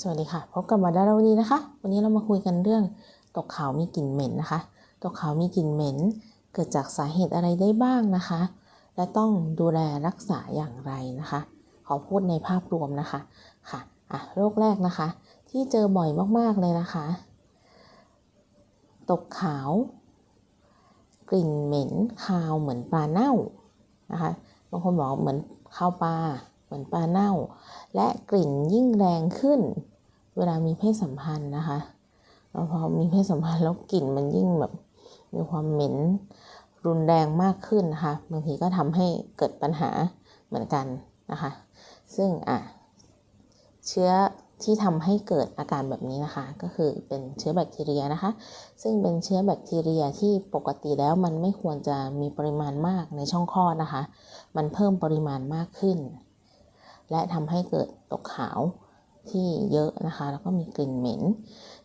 สวัสดีค่ะพบกับหมอดาราวันนี้นะคะ วันนี้เรามาคุยกันเรื่องตกขาวมีกลิ่นเหม็นนะคะ ตกขาวมีกลิ่นเหม็น เกิดจากสาเหตุอะไรได้บ้างนะคะ และต้องดูแลรักษาอย่างไรนะคะ ขอพูดในภาพรวมนะคะค่ะอะโรคแรกนะคะ ที่เจอบ่อยมากๆเลยนะคะ ตกขาว กลิ่นเหม็นคาวเหมือนปลาเน่านะคะบางคนบอกเหมือนข้าวปลา เหมือนปลาเน่า และกลิ่นยิ่งแรงขึ้น เวลามีเพศสัมพันธ์นะคะแล้วพอมีเพศสัมพันธ์แล้วกลิ่นมันยิ่งแบบมีความเหม็นรุนแรงมากขึ้นนะคะบางทีก็ทำให้เกิดปัญหาเหมือนกันนะคะ ซึ่งอะเชื้อที่ทำให้เกิดอาการแบบนี้นะคะ ก็คือเป็นเชื้อแบคทีเรียนะคะ ซึ่งเป็นเชื้อแบคทีเรียที่ปกติแล้วมันไม่ควรจะมีปริมาณมากในช่องคลอดนะคะ มันเพิ่มปริมาณมากขึ้น และทำให้เกิดตกขาวที่เยอะนะคะ แล้วก็มีกลิ่นเหม็น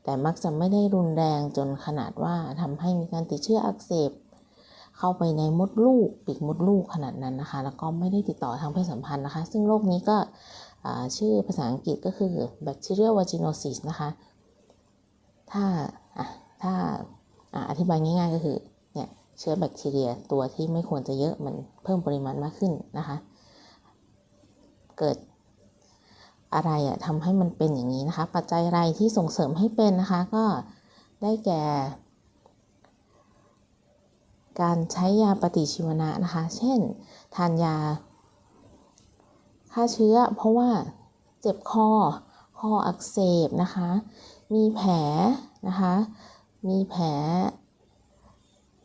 แต่มักจะไม่ได้รุนแรงจนขนาดว่าทำให้มีการติดเชื้ออักเสบ เข้าไปในมดลูกปีกมดลูกขนาดนั้นนะคะ แล้วก็ไม่ได้ติดต่อทางเพศสัมพันธ์นะคะ ซึ่งโรคนี้ก็ชื่อภาษาอังกฤษก็คือ bacterial vaginosis นะคะ ถ้าถ้าออธิบายง่ายๆก็คือเนี่ยเชื้อแบคทีเรียตัวที่ไม่ควรจะเยอะมันเพิ่มปริมาณมากขึ้นนะคะ เกิดอะไรอะทำให้มันเป็นอย่างนี้นะคะ ปัจจัยอะไรที่ส่งเสริมให้เป็นนะคะก็ได้แก่ การใช้ยาปฏิชีวนะนะคะ เช่น ทานยาฆ่าเชื้อ เพราะว่าเจ็บคอคออักเสบนะคะ มีแผลนะคะ มีแผล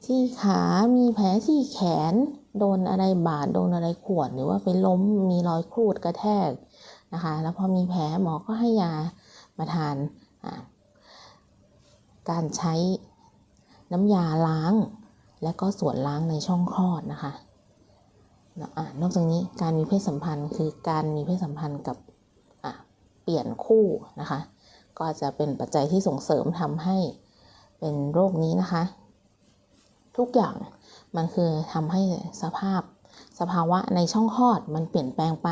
ที่ขามีแผลที่แขน โดนอะไรบาดโดนอะไรขวดหรือว่าไปล้มมีรอยครูดกระแทกนะคะ แล้วพอมีแผลหมอก็ให้ยามาทานการใช้น้ำยาล้าง และก็ส่วนล้างในช่องคลอดนะคะนอกจากนี้การมีเพศสัมพันธ์คือการมีเพศสัมพันธ์กับเปลี่ยนคู่นะคะ ก็จะเป็นปัจจัยที่ส่งเสริมทำให้เป็นโรคนี้นะคะ ทุกอย่างมันคือทำให้สภาพสภาวะในช่องคลอดมันเปลี่ยนแปลงไป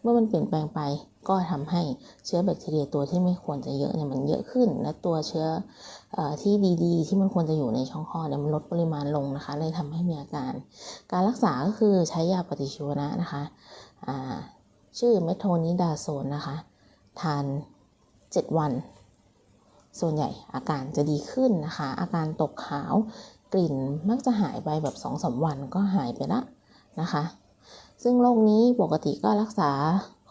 เมื่อมันเปลี่ยนแปลงไป ก็ทำให้เชื้อแบคทีเรียตัวที่ไม่ควรจะเยอะเนี่ยมันเยอะขึ้น และตัวเชื้ออที่ดีๆ ที่มันควรจะอยู่ในช่องคลอดเนี่ยมันลดปริมาณลงนะคะเลยทำให้มีอาการ การรักษาก็คือใช้ยาปฏิชีวนะนะคะชื่อเมโทนิดาโซนนะคะทาน 7 วัน ส่วนใหญ่อาการจะดีขึ้นนะคะ อาการตกขาว กลิ่นมักจะหายไปแบบ2อสวันก็หายไปละนะคะ ซึ่งโรคนี้ปกติก็รักษา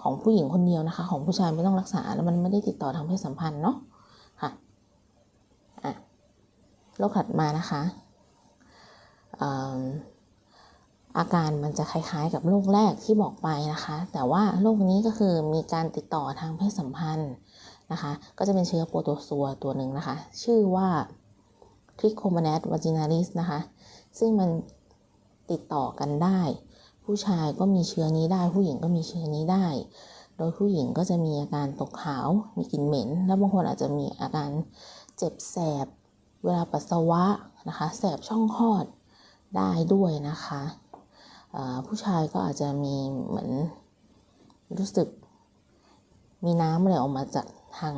ของผู้หญิงคนเดียวนะคะ ของผู้ชายไม่ต้องรักษาแล้วมันไม่ได้ติดต่อทางเพศสัมพันธ์เนาะค่ะอะโรคถัดมานะคะอาอาการมันจะคล้ายๆกับโรคแรกที่บอกไปนะคะ แต่ว่าโรคนี้ก็คือมีการติดต่อทางเพศสัมพันธ์นะคะ ก็จะเป็นเชื้อโปรโตซัวตัวหนึ่งนะคะ ชื่อว่า ทริโคมา n น s ว a จินาลิสนะคะ ซึ่งมันติดต่อกันได้ ผู้ชายก็มีเชื้อนี้ได้ ผู้หญิงก็มีเชื้อนี้ได้ โดยผู้หญิงก็จะมีอาการตกขาว มีกลิ่นเหม็น แล้วบางคนอาจจะมีอาการเจ็บแสบ เวลาปัสสาวะนะคะ แสบช่องคลอดได้ด้วยนะคะผู้ชายก็อาจจะมีเหมือนรู้สึกมีน้ำอะไรออกมาจากทาง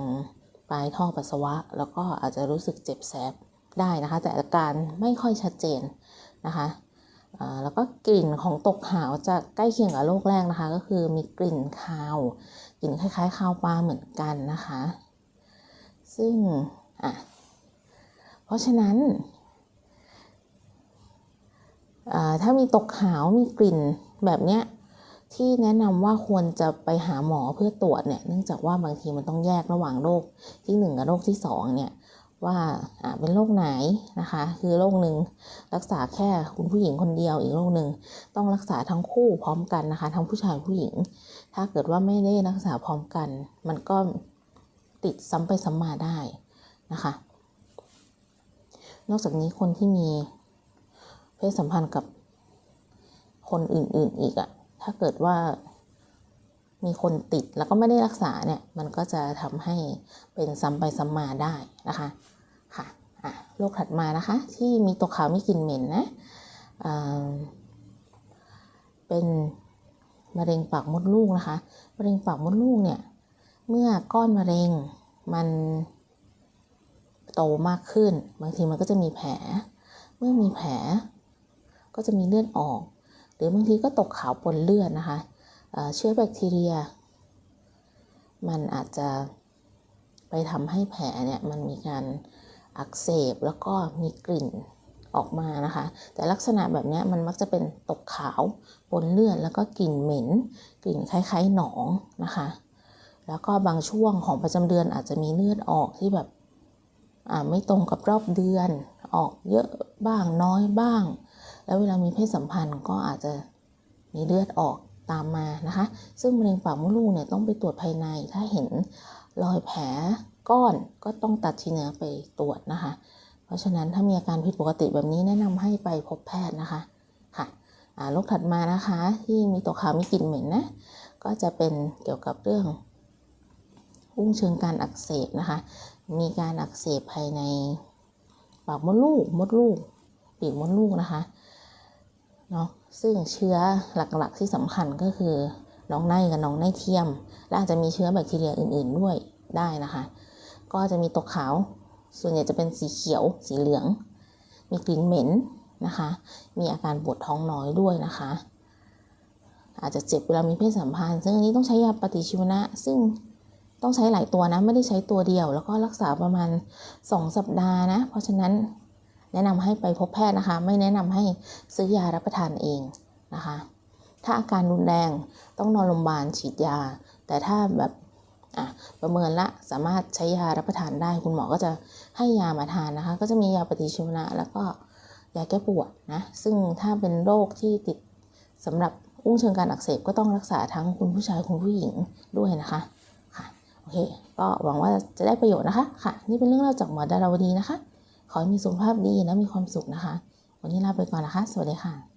ปลายท่อปัสสาวะ แล้วก็อาจจะรู้สึกเจ็บแสบ ได้นะคะ แต่อาการไม่ค่อยชัดเจนนะคะแล้วก็กลิ่นของตกขาวจะใกล้เคียงกับโรคแรกนะคะ ก็คือมีกลิ่นคาวกลิ่นคล้ายๆคาวปลาเหมือนกันนะคะ ซึ่งอะเพราะฉะนั้นถ้ามีตกขาวมีกลิ่นแบบเนี้ยที่แนะนำว่าควรจะไปหาหมอเพื่อตรวจเนี่ยเนื่องจากว่าบางทีมันต้องแยกระหว่างโรคที่ 1 กับโรคที่2เนี่ย ว่าเป็นโรคไหนนะคะ คือโรคหนึ่งรักษาแค่คุณผู้หญิงคนเดียวอีกโรคหนึ่งต้องรักษาทั้งคู่พร้อมกันนะคะ ทั้งผู้ชายผู้หญิง ถ้าเกิดว่าไม่ได้รักษาพร้อมกัน มันก็ติดซ้ำไปซ้ำมาได้นะคะ นอกจากนี้คนที่มีเพศสัมพันธ์กับคนอื่นๆอีกอะถ้าเกิดว่า มีคนติดแล้วก็ไม่ได้รักษาเนี่ยมันก็จะทำให้เป็นซ้ำไปซ้ำมาได้นะคะค่ะอะโรคถัดมานะคะ ที่มีตัวขาวมีกลิ่นเหม็นนะเป็นมะเร็งปากมดลูกนะคะมะเร็งปากมดลูกเนี่ยเมื่อก้อนมะเร็งมันโตมากขึ้น บางทีมันก็จะมีแผล เมื่อมีแผล ก็จะมีเลือดออก หรือบางทีก็ตกขาวปนเลือดนะคะ เชื้อแบคทีเรีย มันอาจจะไปทำให้แผลเนี่ยมันมีการอักเสบแล้วก็มีกลิ่นออกมานะคะ แต่ลักษณะแบบเนี้ยมันมักจะเป็นตกขาวปนเลือดแล้วก็กลิ่นเหม็น กลิ่นคล้ายๆหนองนะคะ แล้วก็บางช่วงของประจำเดือนอาจจะมีเลือดออกที่แบบไม่ตรงกับรอบเดือนออกเยอะบ้างน้อยบ้าง แล้วเวลามีเพศสัมพันธ์ก็อาจจะมีเลือดออก ตามมานะคะ ซึ่งมะเร็งปากมดลูกเนี่ยต้องไปตรวจภายในถ้าเห็นรอยแผลก้อนก็ต้องตัดชิ้นเนื้อไปตรวจนะคะ เพราะฉะนั้นถ้ามีอาการผิดปกติแบบนี้แนะนำให้ไปพบแพทย์นะคะค่ะโรคถัดมานะคะที่มีตัวขาวมีกลิ่นเหม็นนะก็จะเป็นเกี่ยวกับเรื่องอุ้งเชิงการอักเสบนะคะ มีการอักเสบภายในปากมดลูกมดลูกปีกมดลูกนะคะ เนาะซึ่งเชื้อหลักๆที่สำคัญก็คือน้องในกับน้องในเทียม และอาจจะมีเชื้อแบคทีเรียอื่น ๆด้วยได้นะคะ ก็จะมีตกขาว ส่วนใหญ่จะเป็นสีเขียว สีเหลือง มีกลิ่นเหม็นนะคะ มีอาการปวดท้องน้อยด้วยนะคะ อาจจะเจ็บเวลามีเพศสัมพันธ์ ซึ่งอันนี้ต้องใช้ยาปฏิชีวนะ ซึ่งต้องใช้หลายตัวนะ ไม่ได้ใช้ตัวเดียว แล้วก็รักษาประมาณ 2 สัปดาห์นะ เพราะฉะนั้น แนะนำให้ไปพบแพทย์นะคะ ไม่แนะนำให้ซื้อยารับประทานเองนะคะ ถ้าอาการรุนแรงต้องนอนโรงพยาบาลฉีดยา แต่ถ้าแบบประเมินละสามารถใช้ยารับประทานได้ คุณหมอก็จะให้ยามาทานนะคะ ก็จะมียาปฏิชีวนะ แล้วก็ยาแก้ปวดนะ ซึ่งถ้าเป็นโรคที่ติดสำหรับอุ้งเชิงการอักเสบก็ต้องรักษาทั้งคุณผู้ชายคุณผู้หญิงด้วยนะคะค่ะโอเค ก็หวังว่าจะได้ประโยชน์นะคะค่ะ นี่เป็นเรื่องราวจากหมอดาราวดีนะคะ ขอให้มีสุขภาพดีและมีความสุขนะคะ วันนี้ลาไปก่อนนะคะ สวัสดีค่ะ